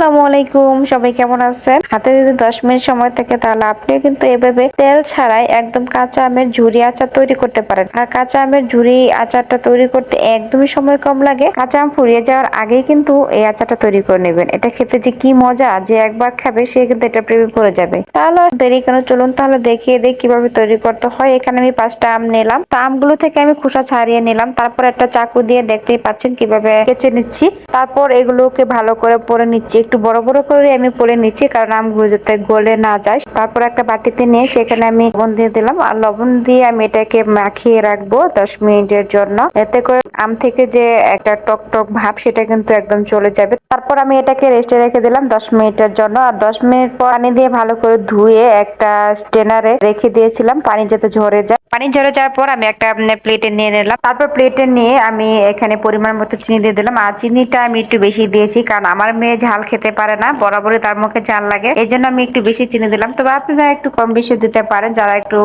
আসসালামু আলাইকুম। সবাই কেমন আছেন? হাতে যদি দশ মিনিট সময় থাকে তাহলে আপনিও কিন্তু এভাবে তেল ছাড়াই একদম কাঁচা আমের ঝুরি আচার তৈরি করতে পারেন। আর কাঁচা আমের ঝুরি আচারটা তৈরি করতে একদমই সময় কম লাগে। কাঁচা আম ফুরিয়ে যাওয়ার কিন্তু এই আচারটা তৈরি করে নেবেন। এটা খেতে যে কি মজা, যে একবার খাবে সে কিন্তু এটা প্রেমে পড়ে যাবে। তাহলে দেরি কেন? চলুন তাহলে দেখিয়ে দিই কীভাবে তৈরি করতে হয়। এখানে আমি পাঁচটা আম নিলাম। আমগুলো থেকে আমি খোসা ছাড়িয়ে নিলাম। তারপর একটা চাকু দিয়ে দেখতেই পাচ্ছেন কীভাবে কেচে নিচ্ছি। তারপর এগুলোকে ভালো করে পরে নিচ্ছি। একটু বড় বড় করে আমি পরে নিচ্ছি, কারণ আমগুলো যাতে গলে না যায়। তারপর একটা বাটিতে নিয়ে সেখানে আমি লবণ দিয়ে দিলাম। আর লবণ দিয়ে আমি এটাকে মাখিয়ে রাখব দশ মিনিটের জন্য। এতে করে আম থেকে যে একটা টক টক ভাব, সেটা কিন্তু একদম চলে যাবে। তারপর আমি এটাকে রেস্টে রেখে দিলাম দশ মিনিটের জন্য। আর দশ মিনিট পর পানি দিয়ে ভালো করে ধুয়ে একটা স্টেনারে রেখে দিয়েছিলাম, পানি যাতে ঝরে যায়। পানি ঝরে যাওয়ার পর আমি একটা প্লেটে নিয়ে নিলাম। তারপর প্লেটে নিয়ে আমি এখানে পরিমাণ মতো চিনি দিয়ে দিলাম। আর চিনিটা আমি একটু বেশি দিয়েছি, কারণ আমার মেয়ে ঝাল খেতে পারে না, বরাবরই তার মুখে ঝাল লাগে। এই জন্য আমি একটু বেশি চিনি দিলাম। তবে আপনারা একটু কম বেশি দিতে পারেন, যারা একটু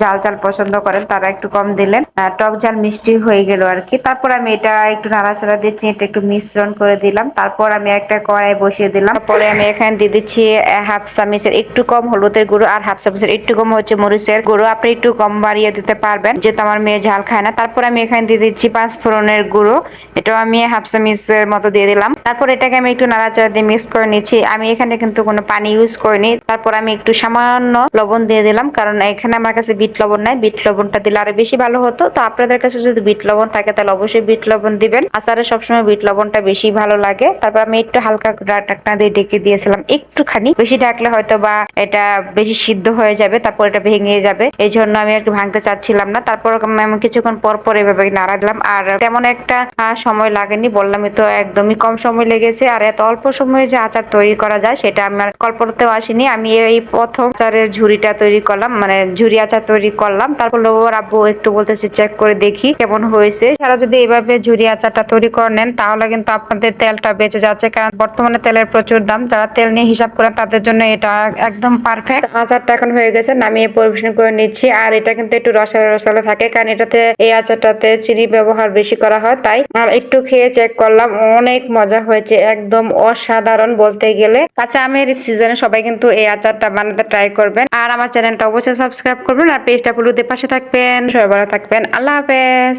ঝাল ঝাল পছন্দ করেন, তারা একটু কম দিলেন। টক ঝাল মিষ্টি হয়ে গেল আর কি। তারপর আমি এটা একটু নাড়াচাড়া দিয়ে চিনিটা একটু মিশ্রণ করে দিলাম। তারপর আমি একটা কড়াই বসিয়ে দিলাম। পরে আমি এখানে দিয়ে দিচ্ছি হাফ চামিচের একটু কম হলুদের গুঁড়ো, আর হাফ চামিচের একটু কম হচ্ছে মরিচের গুঁড়ো। আপনি একটু কম বাড়িয়ে দিতে পারবেন। যেহেতু আমার মেয়ে ঝাল খায় না, তারপর আমি এখানে দিয়ে দিচ্ছি পাঁচ ফোড়নের গুঁড়ো। এটাও আমি হাফ চামিচের মতো দিয়ে দিলাম। তারপর এটাকে আমি একটু নাড়াচাড়া দিয়ে মিক্স করে নিচ্ছি। আমি এখানে কিন্তু কোনো পানি ইউজ করিনি। তারপর আমি একটু সামান্য লবণ দিয়ে দিলাম, কারণ এখানে আমার কাছে বিট লবণ নাই। বিট লবণটা দিলে আরও বেশি ভালো হতো। তো আপনাদের কাছে যদি বিট লবণ থাকে, তাহলে অবশ্যই বিট লবণ দিবেন। আচারে সবসময় বিট লবণটা বেশি ভালো লাগে। তারপর আমি একটু হালকা ঢাকনা দিয়ে ডেকে দিয়েছিলাম একটুখানি। বেশি ঢাকলে হয়তো বা এটা বেশি সিদ্ধ হয়ে যাবে, তারপর এটা ভেঙে যাবে। এই জন্য আমি কি ভাঙতে চাচ্ছিলাম না। তারপর আমি কিছুক্ষণ পর পর এভাবে নাড়া দিলাম। আর তেমন একটা সময় লাগেনি। বললামই তো একদমই কম সময় লেগেছে। আর এত অল্প সময়ে যে আচার তৈরি করা যায়, সেটা আমার কল্পনাতেও আসেনি। আমি এই প্রথম আচারের ঝুড়িটা তৈরি করলাম মানে ঝুড়ি আচার তৈরি করলাম। তারপর ওর আব্বু একটু বলতেছে চেক করে দেখি কেমন হয়েছে। সারা যদি এইভাবে ঝুড়ি আচারটা তৈরি করে নেন, তাহলে কিন্তু আপনাদের তেলটা বেঁচে যাচ্ছে। কারণ বর্তমানে তেলের প্রচুর দাম। যারা তেল নিয়ে হিসাব করেন, তাদের জন্য এটা একদম পারফেক্ট আচারটা এখন হয়ে গেছে। নামিয়ে পরিবেশন করে নিচ্ছি। আর এটা কিন্তু একটু রসালো রসালো থাকে, কারণ এটাতে, এই আচারটাতে চিনি ব্যবহার বেশি করা হয়, তাই আর একটু খেয়ে চেক করলাম, অনেক মজা হয়েছে, একদম অসাধারণ বলতে গেলে। কাঁচা আমের সিজনে সবাই কিন্তু এই আচারটা বানাতে ট্রাই করবেন। আর আমার চ্যানেলটা অবশ্যই সাবস্ক্রাইব করবেন, আর পেজটা পুরো পাশে থাকবেন। সবাই ভালো থাকবেন, আল্লাহ হাফেজ।